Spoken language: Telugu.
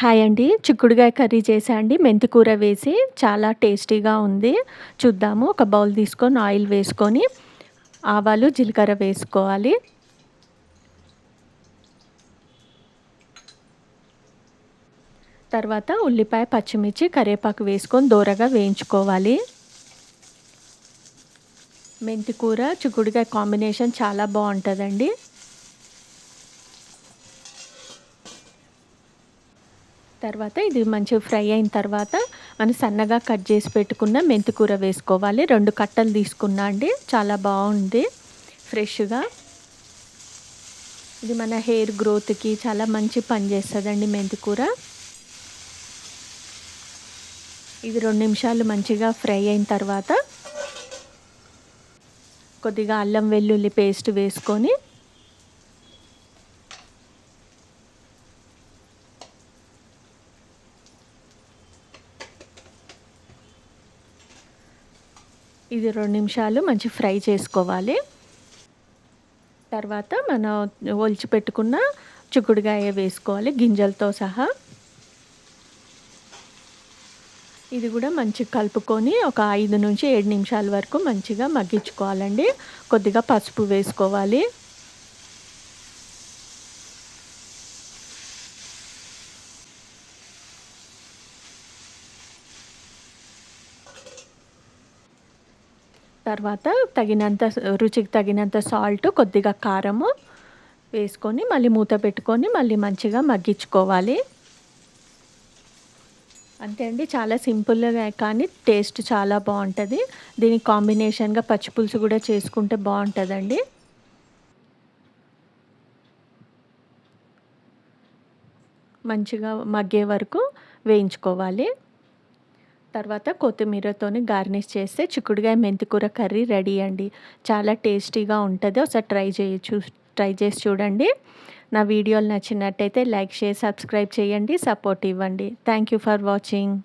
హాయ్ అండి. చిక్కుడుగాయ కర్రీ చేసా అండి. మెంతికూర వేసి చాలా టేస్టీగా ఉంది. చూద్దాము. ఒక బౌల్ తీసుకొని ఆయిల్ వేసుకొని ఆవాలు జీలకర్ర వేసుకోవాలి. తర్వాత ఉల్లిపాయ పచ్చిమిర్చి కరివేపాకు వేసుకొని దూరగా వేయించుకోవాలి. మెంతికూర చిక్కుడుగాయ కాంబినేషన్ చాలా బాగుంటుందండి. తర్వాత ఇది మంచిగా ఫ్రై అయిన తర్వాత మనం సన్నగా కట్ చేసి పెట్టుకున్న మెంతికూర వేసుకోవాలి. రెండు కట్టలు తీసుకున్నా అండి. చాలా బాగుంది. ఫ్రెష్గా. ఇది మన హెయిర్ గ్రోత్కి చాలా మంచి పని చేస్తుందండి మెంతికూర ఇది రెండు నిమిషాలు మంచిగా ఫ్రై అయిన తర్వాత కొద్దిగా అల్లం వెల్లుల్లి పేస్ట్ వేసుకొని ఇది రెండు నిమిషాలు మంచి ఫ్రై చేసుకోవాలి. తర్వాత మనం ఒలిచి పెట్టుకున్న చిక్కుడుగాయ వేసుకోవాలి గింజలతో సహా. ఇది కూడా మంచిగా కలుపుకొని ఒక ఐదు నుంచి ఏడు నిమిషాల వరకు మంచిగా మగ్గించుకోవాలండి. కొద్దిగా పసుపు వేసుకోవాలి. తర్వాత తగినంత రుచికి తగినంత సాల్ట్ కొద్దిగా కారము వేసుకొని మళ్ళీ మూత పెట్టుకొని మళ్ళీ మంచిగా మగ్గించుకోవాలి. అంతే అండి చాలా సింపుల్గా కానీ టేస్ట్ చాలా బాగుంటుంది. దీనికి కాంబినేషన్గా పచ్చిపులుసు కూడా చేసుకుంటే బాగుంటుందండి. మంచిగా మగ్గే వరకు వేయించుకోవాలి. తర్వాత కొత్తిమీరతోని గార్నిష్ చేస్తే చిక్కుడుగాయ మెంతికూర కర్రీ రెడీ అండి. చాలా టేస్టీగా ఉంటుంది. ఒకసారి ట్రై చేయొచ్చు ట్రై చేసి చూడండి. నా వీడియోలు నచ్చినట్టయితే లైక్ షేర్ సబ్స్క్రైబ్ చేయండి సపోర్ట్ ఇవ్వండి. Thank you for watching